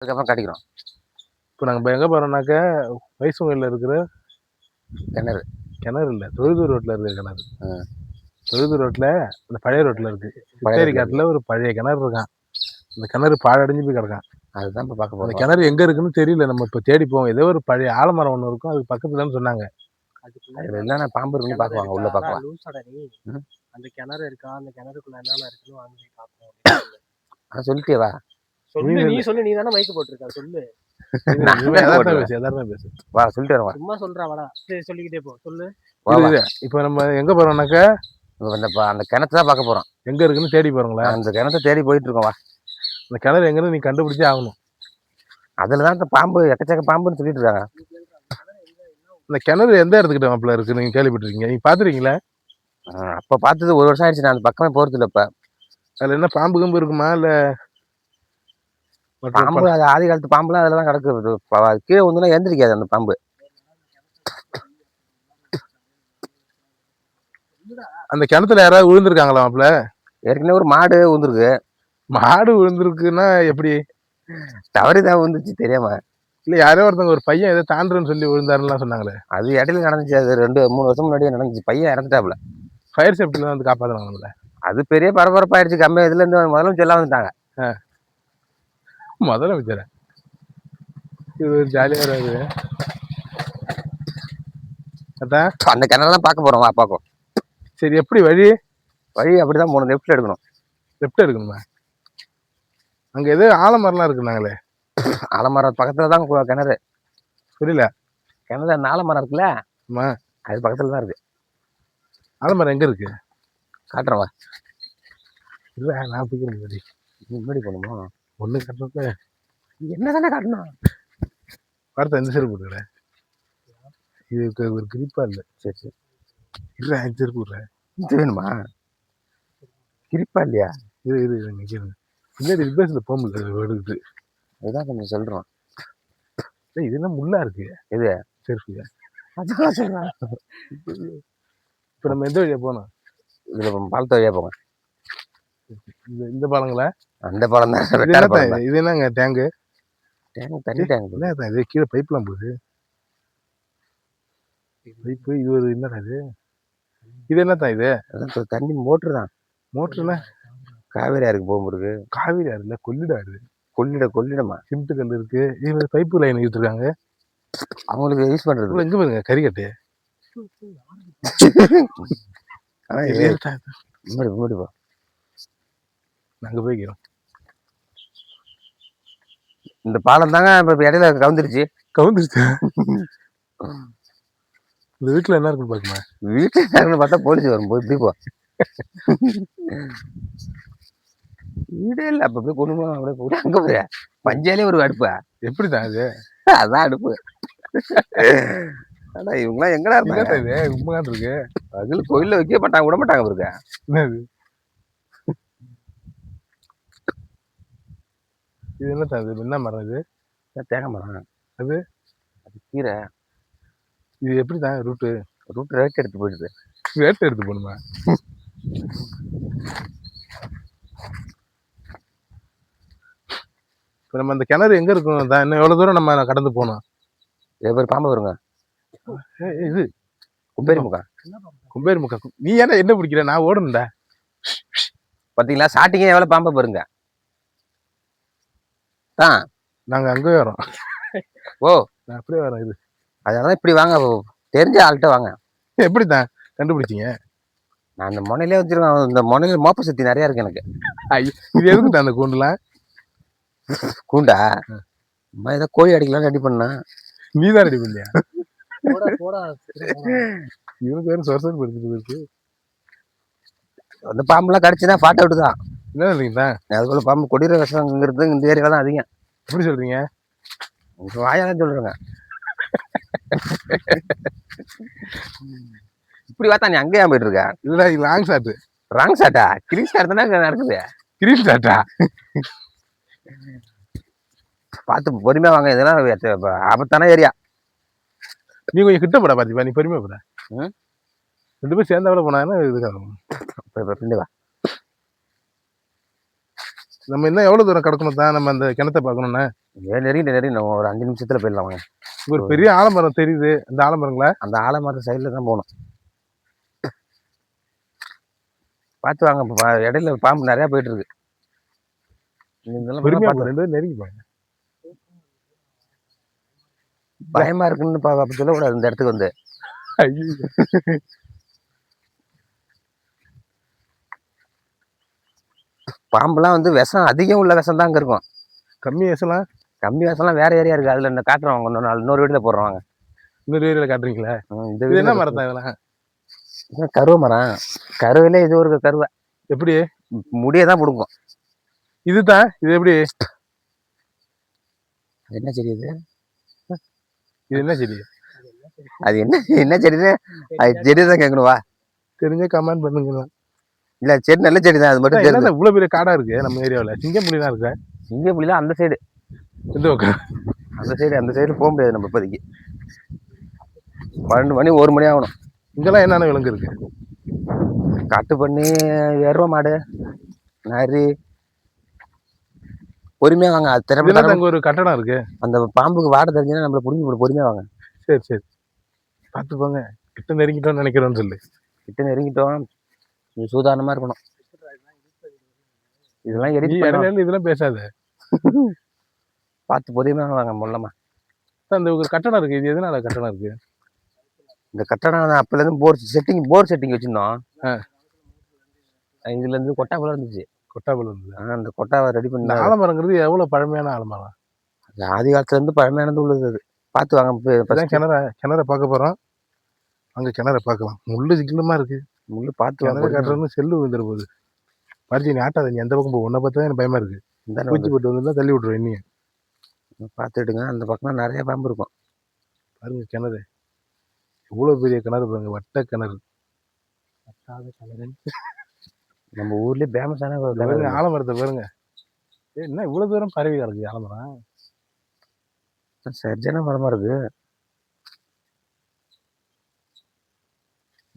அதுக்கப்புறம் கட்டிக்கிறோம் இப்போ நாங்கள் இப்போ எங்கே போகிறோம்னாக்க வைசுங்கலில் இருக்கிற கிணறு. கிணறு இல்லை தொழுதூர் ரோட்டில் இருக்கிற கிணறு. ஆ. தொழுதூர் ரோட்டில் அந்த பழைய ரோட்டில் இருக்கு. பழைய காட்டில் ஒரு பழைய கிணறு இருக்கான். அந்த கிணறு பாழடைஞ்சு போய் கிடக்கான். அதுதான் இப்போ பார்க்க அந்த போகிறோம் கிணறு எங்கே இருக்குன்னு தெரியல நம்ம இப்போ தேடி போவோம். ஏதோ ஒரு பழைய ஆலமரம் ஒன்று இருக்கும் அது பக்கத்துலன்னு சொன்னாங்க. என்னென்ன பாம்பு இருக்குன்னு பார்க்குவாங்க உள்ள பார்க்கலாம். அந்த கிணறு இருக்கா? அந்த கிணறுக்குள்ள என்னென்ன இருக்குன்னு வாங்கி பார்ப்போம் அதை சொல்லிட்டே வா. சொல்லு நீ சொல்லு நீ தானே போட்டிருக்க சொல்லு. பேசு. வா சொல்லிட்டு வரேன் வா. சும்மா சொல்றா வாடா. சரி சொல்லிக்கிட்டே போ சொல்லு. இப்போ நம்ம எங்கே போகிறோம்னாக்க இப்ப அந்த ப- அந்த கிணத்தை தான் பார்க்க போகிறோம் எங்கே இருக்குன்னு தேடி போகிறோங்களா அந்த கிணத்தை தேடி போயிட்டு இருக்கோம் வா. அந்த கிணறு எங்கன்னு நீ கண்டுபிடிச்சே ஆகணும். அதில் தான் இந்த பாம்பு எக்கச்சக்க பாம்புன்னு சொல்லிட்டு இருக்காங்க. அந்த கிணறு எந்த இடத்துக்கிட்ட மாப்பிள்ள இருக்கு நீங்கள் கேள்விப்பட்டிருக்கீங்க? நீங்கள் பார்த்துருக்கீங்களா அப்போ பார்த்தது ஒரு வருஷம் ஆயிடுச்சு நான் அந்த பக்கமே போகிறது இல்லை இப்போ அதில் என்ன பாம்பு கம்பு இருக்குமா இல்லை பாம்பு அது ஆதி காலத்து பாம்புலாம் அதில் தான் கிடக்கு இது ப- அது கீழே வந்துன்னா எந்திரிக்காது அந்த பாம்பு. அந்த கிணத்துல யாராவது விழுந்திருக்காங்களா மாப்பிள்ள? ஏற்கனவே ஒரு மாடு வந்துருக்கு மாடு விழுந்திருக்குன்னா எப்படி? தவறி தான் வந்துச்சு தெரியாம. இல்ல யாரோ ஒருத்தவங்க ஒரு பையன் ஏதோ தாண்டுறேன்னு சொல்லி விழுந்தாருலாம் சொன்னாங்களே. அது இடையில நடந்துச்சு அது ரெண்டு மூணு வருஷம் முன்னாடியே நடந்துச்சு. பையன் இறந்துட்டாப்புல. ஃபயர் சேஃப்டில வந்து காப்பாத்துறாங்கல்ல அது பெரிய பரபரப்பாயிடுச்சு கம்மி இதுல இருந்து முதல்ல எல்லாம் வந்துட்டாங்க. முதலமைச்சர இது ஒரு ஜாலியா வராது. அதான் அந்த கிணறுலாம் பார்க்க போறோம் வா பார்க்கும் சரி எப்படி வழி? வழி அப்படிதான் போகணும் லெஃப்ட்ல எடுக்கணும். லெஃப்ட் எடுக்கணுமா? அங்க ஏதோ ஆலமரம்லாம் இருக்குனாங்களே ஆலமரம் பக்கத்துல தான் கிணறு. புரியல. கிணறு அந்த ஆலமரம் இருக்குல்ல? ஆமா. அது பக்கத்துல தான் இருக்கு. ஆலமரம் எங்க இருக்கு? காட்டுறேன் வா. இல்ல நான் நீ முன்னாடி போகணுமா? ஒண்ணு கட்டுறப்ப என்ன தானே காட்டணும்? வார்த்தை எந்த செருப்பு போட்டுக்கிறேன் இதுக்கு ஒரு கிரிப்பா இல்ல. சரி சரி. இல்ல இந்த செருப்பு விடுறேன். இது வேணுமா? கிரிப்பா இல்லையா? இது இது இது நிக்கிறேன் பின்னாடி ரிப்பேர்ஸ்ல போக முடியல எடுக்குது அதுதான் கொஞ்சம் சொல்றோம். ஏய், இது என்ன முள்ளா இருக்கு? எது? செருப்பு அதுதான் சொல்றேன். இப்ப நம்ம எந்த வழியா போனோம் இதுல பாலத்து வழியா போங்க இந்த பாலங்களா அந்த பாலம் தான். இது என்ன தான். இது? என்னங்க டேங்கு? டேங்க் தண்ணி டேங்க். என்ன இது? இது கீழே பைப்லாம் போகுது. பைப்பு இது ஒரு என்னடா இது? இது என்னத்தான் இது? அதான் த- தண்ணி மோட்டர் தான். மோட்டர்னா காவேரி ஆறுக்கு போகும்போது காவிரி ஆறு இல்ல கொள்ளிட ஆறு கொள்ளிட கொள்ளிடமா? சிமெண்ட் கல் இருக்கு. இது பைப்பு லைன் இருக்காங்க அவங்களுக்கு யூஸ் பண்றது எங்க பாருங்க கறிக்கட்டு. ஆனா இது இது இது? முன்னாடி முன்னாடி போ. நாங்க போய்க்கிறோம் இந்த பாலம் தாங்க இப்ப இடையில கவுந்துருச்சு. கவுந்துருச்சு? இந்த வீட்டுல என்ன இருக்குன்னு பாக்குமா? வீட்டுல இருக்காங்கன்னு பார்த்தா போலீஸ் வரும். போய் இப்படி போ. வீடே இல்ல அப்ப போய் போய் அப்படியே போய் அங்க போய் பஞ்சாலே ஒரு அடுப்பா. எப்படிதான் இது அதான் அடுப்பு. ஆனா இவங்கலாம் எங்கடா இருந்தாங்க? இது? உண்மைதான் இருக்கு. பகல் கோயில்ல வைக்க மாட்டாங்க விட மாட்டாங்க பாருங்க. என்னது? இது என்னத்தான் இது? என்ன மரம் இது? தேங்காய் மரம். அது? அது கீரை. இது எப்படிதான் ரூட்டு ரூட் ரேட் எடுத்து போயிடுது. ரேட் எடுத்து போகணுமா? இப்போ நம்ம அந்த கிணறு எங்க இருக்கும்? தான் இன்னும் எவ்வளவு தூரம் நம்ம கடந்து போகணும்? இதே பேர் பாம்பு வருங்க. இது? கும்பேரி முகம் கும்பேர் முக்கா நீ ஏன்னா என்ன பிடிக்கிற? நான் ஓடணும்டா. பாத்தீங்களா? ஸ்டார்டிங்கே எவ்வளவு பாம்பை பாருங்க தான் நாங்க அங்கேயே வரோம். ஓ. நான் அப்படியே வரோம் இது. அதனால இப்படி வாங்க தெரிஞ்ச ஆள்கிட்ட வாங்க. எப்படிதான் கண்டுபிடிச்சீங்க. நான் அந்த முனையிலே வச்சிருக்கேன் இந்த முனையில மோப்ப சக்தி நிறைய இருக்கு எனக்கு. இது எதுக்கு அந்த கூண்டுலாம் கூண்டா? அம்மா ஏதோ கோழி அடிக்கலாம் ரெடி பண்ணா நீ தான் ரெடி பண்ணியா? போடா போடா இவனுக்கு வேற சொரசர் படுத்துட்டு இருக்கு அந்த பாம்புலாம் கடிச்சுன்னா ஃபாட் அவுட் தான். என்ன சொல்றீங்க அதுக்குள்ள பாம்பு கொடிற விஷங்கிறது இந்த ஏரியால தான் அதிகம். எப்படி சொல்றீங்க? உங்க வாயால சொல்றேங்க. இப்படி பார்த்தா நீ அங்கேயா போயிட்டு இருக்க இதுல லாங் ஷாட் ராங் ஷாட்டா கிரீன் ஷாட் தானே நடக்குது. கிரீன் ஷாட்டா பார்த்து பொறுமையா வாங்க இதெல்லாம் ஆபத்தான ஏரியா நீ கொஞ்சம் கிட்ட போடா பாத்திப்பா நீ பெருமையா போட? ரெண்டு பேரும் சேர்ந்தாவில போனாங்கன்னா இதுக்காக பின்னாடி வா? நம்ம இன்னும் எவ்வளவு தூரம் கிடக்கணும் தான் நம்ம அந்த கிணத்தை பார்க்கணும்னா? ஏன் நெருங்கி நெருங்கி ஒரு அஞ்சு நிமிஷத்துல இங்க ஒரு பெரிய ஆலமரம் தெரியுது. இந்த ஆலமரங்களா? அந்த ஆலமரத்து சைடில் தான் போகணும். பார்த்து வாங்க இடையில பாம்பு நிறையா போயிட்டு இருக்கு. நெருங்கி பயமா இருக்குன்னு அப்படி சொல்லக்கூடாது. இந்த இடத்துக்கு வந்து. ஐயோ. பாம்புலாம் வந்து விஷம் அதிகம் உள்ள விஷம் தான் அங்கே இருக்கும். கம்மி வயசுலாம் கம்மி விஷம்லாம் வேற ஏரியா இருக்கு. அதுல இந்த காட்டுறவங்க இன்னொரு நாள் இன்னொரு வீட்டில் போடுறவாங்க இன்னொரு ஏரியால காட்டுறீங்களா? இந்த என்ன மரம் தான் இதெல்லாம்? கருவை மரம். கருவிலே இது ஒரு கருவை. எப்படி? முடியை தான் பிடுங்கும். இதுதான்? இது எப்படி? அது என்ன செடி இது? இது என்ன செடி? அது என்ன என்ன செடின்னு? அது செடி தான் கேட்கணும் வா தெரிஞ்ச கமெண்ட் பண்ணுங்க. இல்ல செடி நல்ல செடி தான் அது மட்டும் என்ன இவ்வளவு பெரிய காடா இருக்கு நம்ம ஏரியாவுல. சிங்கம்புலி தான் இருக்கு? இங்கே புள்ளிலாம் அந்த சைடு இந்த அந்த சைடு அந்த சைடு போக முடியாது நம்ம இப்போதைக்கு. பன்னெண்டு மணி ஒரு மணி ஆகணும். இங்கெல்லாம் என்னென்ன விலங்கு இருக்கு? காட்டு பண்ணி எருவ மாடு நரி. பொறுமையா வாங்க திறமை அங்க ஒரு கட்டடம் இருக்கு. அந்த பாம்புக்கு வாட தெரிஞ்சுன்னா நம்மள புடிங்கி போடு பொறுமையா வாங்க. சரி சரி. பார்த்து போங்க கிட்ட நெருங்கிட்டோம்னு நினைக்கிறோம்னு சொல்லு. கிட்ட நெருங்கிட்டோம். நீ சூதானமா இருக்கணும். இதெல்லாம் இடையில இதெல்லாம் பேசாத. பார்த்து பொறுமையா வாங்க முள்ளமா அந்த ஒரு கட்டடம் இருக்கு. இது எதனால கட்டடம் இருக்கு? இந்த கட்டடம் நான் அப்பல இருந்து போர் செட்டிங் போர் செட்டிங் வச்சிருந்தோம். ஆ. இதுல இருந்து கொட்டாக்குள்ள இருந்துச்சு. கொட்டாபல் இருந்தது. அந்த கொட்டாவை ரெடி பண்ணி ஆலமரங்கிறது எவ்வளவு பழமையான ஆலமரம்? ஆதி காலத்துல இருந்து பழமையானது உள்ளது அது. பார்த்து வாங்க கிணற கிணற பார்க்க போறோம். அங்க கிணற பார்க்கலாம். முள்ளு சிக்கலமா இருக்கு. முள்ளு பார்த்து வாங்க. கட்டுறதுன்னு செல்லு வந்துட போகுது மறுச்சி நீ ஆட்டாத நீ எந்த பக்கம் போ உன்னை பார்த்தா எனக்கு பயமா இருக்கு. இந்தாண்ட பூச்சி போட்டு வந்து தள்ளி விட்டுருவேன் நீ வந்து பார்த்துடுங்க அந்த பக்கம் நிறைய பாம்பு இருக்கும். பாருங்க கிணறு. இவ்வளவு பெரிய கிணறு பாருங்க வட்ட கிணறு. பத்தாவது கிணறு. நம்ம ஊர்லயே ஃபேமஸான இது பாருங்க ஆலமரத்தை பாருங்க. ஏய், என்ன இவ்வளவு தூரம் பரவி கிடக்கு ஆலமரம்? சரியான மரமா இருக்கு.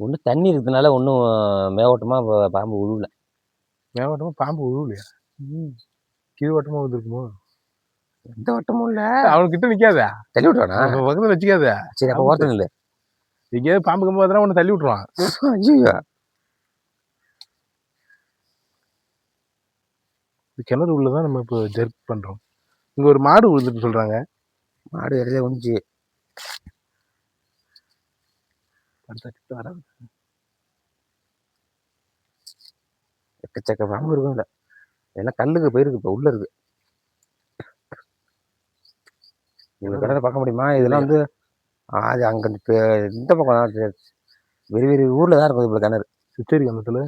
ஒண்ணு தண்ணி இருக்கிறதுனால ஒன்றும் மேவோட்டமா ப- பாம்பு உழுவல. மேவட்டமா பாம்பு உழுவலையா? கீழ் வட்டமா வந்திருக்குமோ எந்த வட்டமும் இல்ல. அவனுக்கிட்ட நிக்காத? தள்ளி விட்டுவானா பக்கத்துல வச்சுக்காத? சரி அப்ப ஓரத்துல இல்ல எங்கேயாவது பாம்பு கம்பு பார்த்தா உன்னை தள்ளி விட்டுருவான். ஐயோ கிணறு உள்ளதான் நம்ம இப்போ ஜெர்க் பண்றோம். இங்க ஒரு மாடு விழுந்துட்டு சொல்றாங்க. மாடு இடையில வந்துச்சு அடுத்த கிட்ட வர எக்கச்சக்க பாம்பு இருக்கும் இல்ல எல்லாம் கல்லுக்கு போயிருக்கு இப்ப உள்ள இருக்கு. இந்த கிணறு பார்க்க முடியுமா? இதெல்லாம் வந்து அது அங்க இந்த பக்கம் தான். வெறி வெறி ஊர்ல தான் இருக்கும் இவ்வளவு கிணறு. சித்தேரி கணத்துல?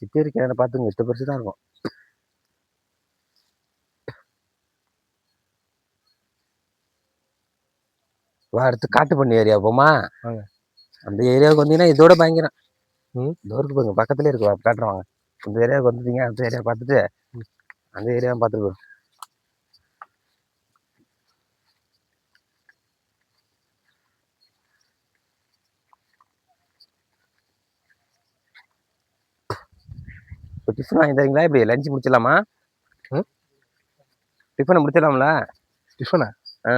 சித்தேரி கிணறு பார்த்துங்க எட்டு பெருசு தான் இருக்கும். வா அடுத்து காட்டு பண்ணி ஏரியா போமா? வாங்க. அந்த ஏரியாவுக்கு வந்தீங்கன்னா இதோட பயங்கரம். ம். இதோ இருக்கு பாருங்க பக்கத்துலயே இருக்கு. வா, காட்டுறேன் வாங்க. இந்த ஏரியாவுக்கு வந்துட்டீங்க அந்த ஏரியா பார்த்துட்டு அந்த ஏரியாவும் பார்த்துட்டு போயிடும் இப்போ டிஃபன் வாங்கி தரீங்களா? இப்படி லஞ்சு முடிச்சிடலாமா? ம்? டிஃபனை முடிச்சிடலாம்ல? டிஃபனா ஆ.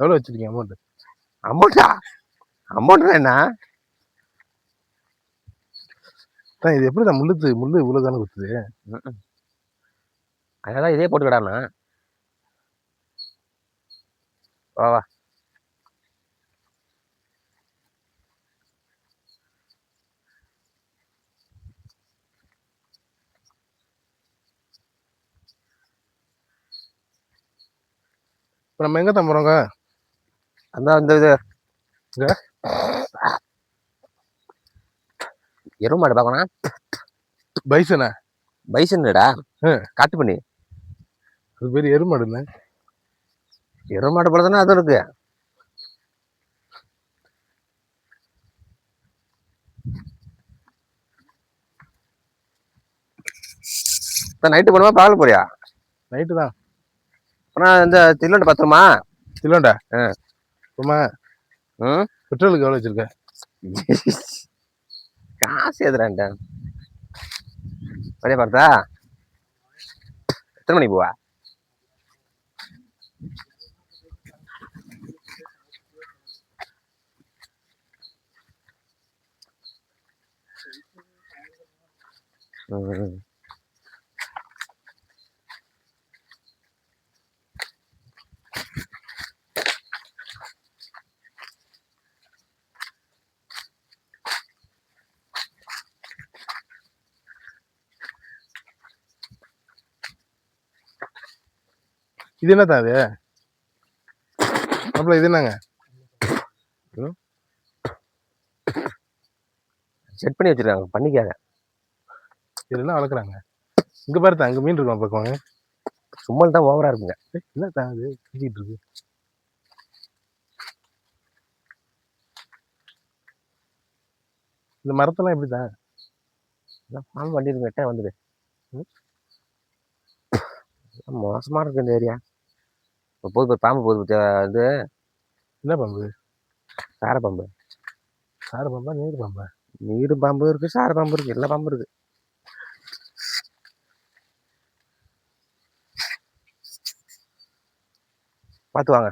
எவ்வளவு வச்சிருக்கீங்க அமௌண்ட் அமௌண்ட்டா அமௌண்ட் என்ன? இது எப்படி தான் முள்ளுத்து முள்ளு இவ்வளவு தானே குத்துது? அதனால இதே போட்டுக்கடாண்ணா. வா வா. இப்போ நம்ம எங்க தான் போறோங்க அந்த அந்த இது. இங்க? எருமை மாடு பார்க்கணும் பைசனா? பைசன்டா. காட்டு பண்ணி. அது பேர் எருமாடுன்னு எருமை மாடு போல தானே அது இருக்கு. நைட்டு போனமா பகல் போறியா? நைட்டு தான். அப்புறம் இந்த தில்லோண்டு பத்திரமா? இல்லண்டா ஆ. சும்மா பெட்ரோலுக்கு எவ்வளவு வச்சிருக்க? காசு எதுறான்ட்ட வரைய பார்த்தா எத்தனை மணிக்கு போவா? ம். இது என்னதான் அது? மாப்பிள்ள இது என்னங்க? செட் பண்ணி வச்சிருக்காங்க பண்ணிக்காத. இது என்ன வளர்க்குறாங்க? இங்க பாருத்தா அங்க மீன் இருக்கும் பக்கம்? சும்மல் தான் ஓவரா இருக்குங்க. என்ன தான் அது? கிழிச்சிட்டு இருக்கு. இந்த மரத்தெல்லாம் எப்படி தான் இருக்கு எட்டே வந்துடு. ம். மோசமா இருக்கு இந்த ஏரியா இப்போ போது பாரு, பாம்பு போகுது பாத்தியா, இது என்ன பாம்பு? சார பாம்பு. சார பாம்பா? நீர் பாம்பா? நீர் பாம்பு இருக்கு சார பாம்பு இருக்கு எல்லா பாம்பு இருக்கு. பார்த்து வாங்க.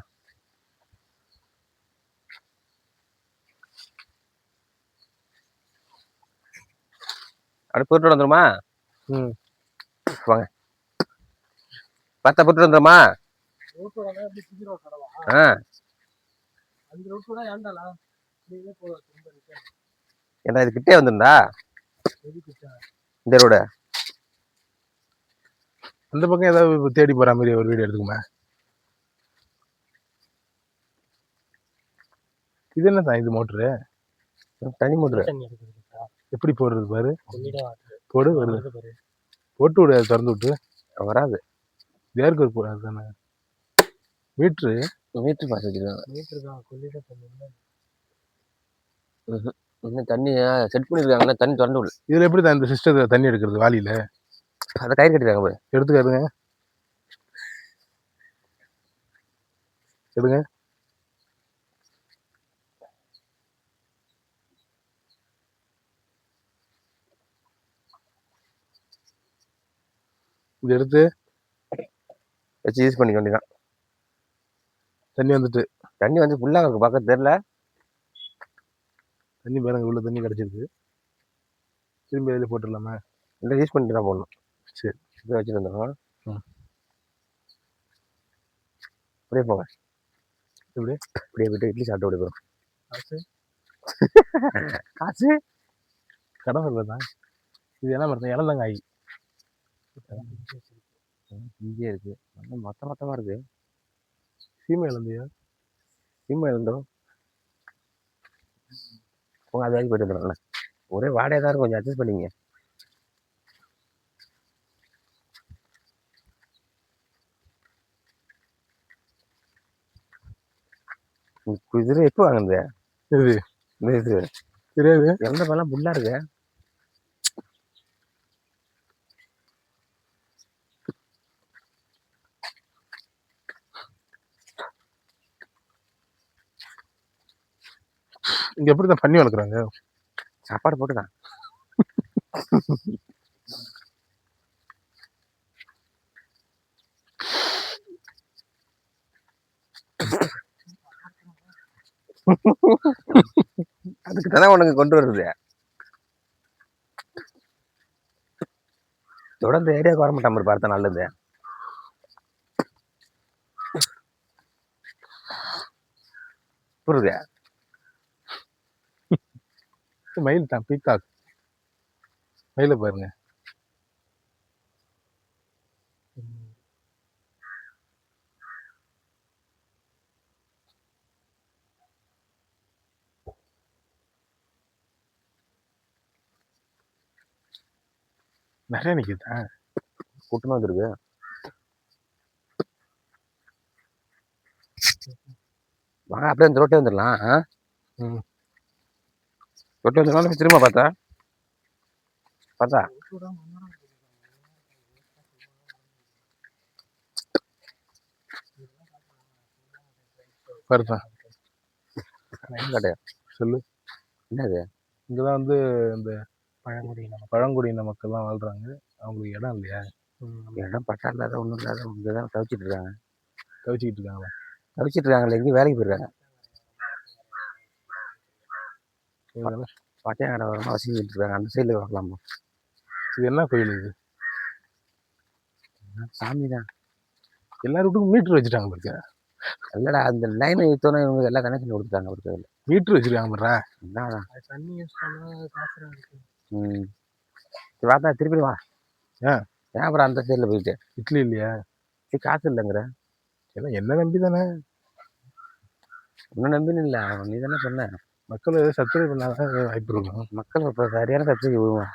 அப்படியே போட்டு வந்துருமா? ம். வாங்க. பார்த்தா போட்டு வந்துருமா? ஆ. ஏன்னா இது கிட்டே வந்துருந்தா? எதுக்கு இந்த ரோடு? அந்த பக்கம் ஏதாவது தேடி போற மாதிரி ஒரு வீடியோ எடுத்துக்குமா. இது என்ன தான் இது மோட்ரு? தனி மூட்ரு. எடுக்குதுக்கா எப்படி போடுறது பாரு? போடு வருது. போட்டு விடு அதை திறந்து விட்டு. வராது. ஏருக்கு ஒரு போடாது தானே மீட்ரு. மீட்ரு பாஸ் வச்சிருக்காங்க. மீட்டர் தான் கொள்ளிட தண்ணி இல்ல. இன்னும் தண்ணி செட் பண்ணிருக்காங்கன்னா தண்ணி திறந்து விடல இதுல எப்படி தான் இந்த சிஸ்டத்தை தண்ணி எடுக்கிறது வாளியில? அதை கயிறு கட்டிருக்காங்க பாரு. எடுத்துக்காதுங்க எடுங்க. இது எடுத்து. வச்சு யூஸ் பண்ணிக்க வேண்டியதான் தண்ணி வந்துட்டு. தண்ணி வந்து ஃபுல்லாக இருக்கு. பார்க்க தெரியல. தண்ணி பாருங்க உள்ள தண்ணி கிடைச்சிருக்கு. திரும்பி அதில் போட்டுடலாமா. இல்லை யூஸ் பண்ணிட்டு தான் போடணும். சரி. இதை வச்சுட்டு வந்துடும் ம். அப்படியே போங்க. எப்படி? அப்படியே போயிட்டு இட்லி சாப்பிட்டு போகிறோம் காசு? காசு? கடை இல்லை தான் இது என்ன மரத்தம் இளந்தங்காய். இங்கே இருக்கு. நல்லா மொத்த மொத்தமாக இருக்கு. சீமை இளந்தையா சிம்ம இருந்தோம் போங்க அது வரைக்கும் போயிட்டு வந்துடும்ல ஒரே வாடகை தான் இருக்கும் கொஞ்சம் அட்ஜஸ்ட் பண்ணிங்க இது எப்போ வாங்குனது? இது இது. தெரியாது. எந்த பழம்? புல்லா இருக்கு? இங்க எப்படி தான் பண்ணி வளர்க்குறாங்க? சாப்பாடு போட்டுதான். அதுக்கு தானே உனக்கு கொண்டு வருது. தொடர்ந்து ஏரியாவுக்கு வர மாட்டாம பார்த்தா நல்லது புரியுது? மயில் தான் பீகாக் மயில பாருங்க. நிறைய நிற்குதா கூட்டமாக வந்துருக்கு வாங்க அப்படியே அந்த ரோட்டே வந்துடலாம். ஆ? ம். ரோட்டே வந்துடலாம் திரும்ப பார்த்தா? பார்த்தா? ரோட்டோட முன்னாடி பாருதான் கடை சொல்லு. என்னது? இங்கதான் வந்து இந்த பழங்குடியின பழங்குடியின மக்கள்லாம் வாழ்றாங்க. அவங்களுக்கு இடம் இல்லையா? இடம் பட்டா இல்லாத ஒன்றும் இல்லாத இங்கே தான் தவிச்சிட்டு இருக்காங்க. தவிச்சிக்கிட்டு இருக்காங்களா? தவிச்சிட்டு இருக்காங்களே எங்கேயும் வேலைக்கு போயிருக்காங்க. இதெல்லாம் பட்டையாங்கடை வரமா வசதிட்டு இருக்காங்க. அந்த சைடில் பார்க்கலாமா? இது என்ன கோயில் இது? சாமி தான் எல்லா ரூட்டுக்கும் மீட்டர் வச்சுட்டாங்க பாருங்க. இல்லடா அந்த லைன் இத்தனை இவங்க எல்லாம் கனெக்ஷன் கொடுத்துட்டாங்க ஒரு கோயில் மீட்டர் வச்சிருக்காங்க பாருடா. ம். சரி வாத்தா திருப்பி வா. ஆ. ஏன் அப்புறம் அந்த சைடில் போயிட்டு? இட்லி இல்லையா? சரி காசு இல்லைங்கிற. எல்லாம் என்ன நம்பி தானே? இன்னும் நம்பின்னு இல்லை நீ தானே சொன்ன. மக்கள் ஏதோ சப்ஸ்கிரைப் பண்ணாதான் தான் வாய்ப்பு இருக்கும் மக்கள் இப்போ சரியான சப்சிடி விடுவோம்